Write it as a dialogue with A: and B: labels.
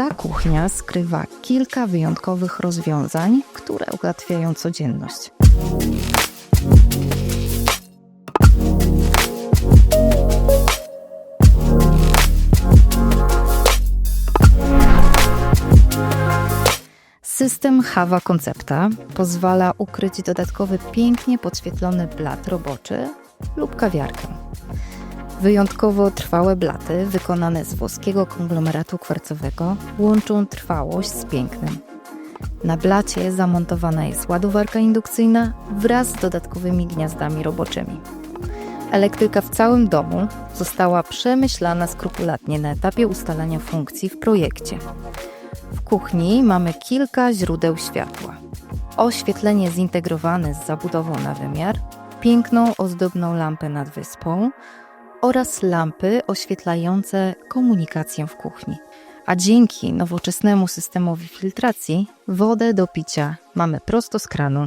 A: Ta kuchnia skrywa kilka wyjątkowych rozwiązań, które ułatwiają codzienność. System Hava Concepta pozwala ukryć dodatkowy pięknie podświetlony blat roboczy lub kawiarkę. Wyjątkowo trwałe blaty, wykonane z włoskiego konglomeratu kwarcowego, łączą trwałość z pięknem. Na blacie zamontowana jest ładowarka indukcyjna wraz z dodatkowymi gniazdami roboczymi. Elektryka w całym domu została przemyślana skrupulatnie na etapie ustalania funkcji w projekcie. W kuchni mamy kilka źródeł światła. Oświetlenie zintegrowane z zabudową na wymiar, piękną ozdobną lampę nad wyspą oraz lampy oświetlające komunikację w kuchni. A dzięki nowoczesnemu systemowi filtracji wodę do picia mamy prosto z kranu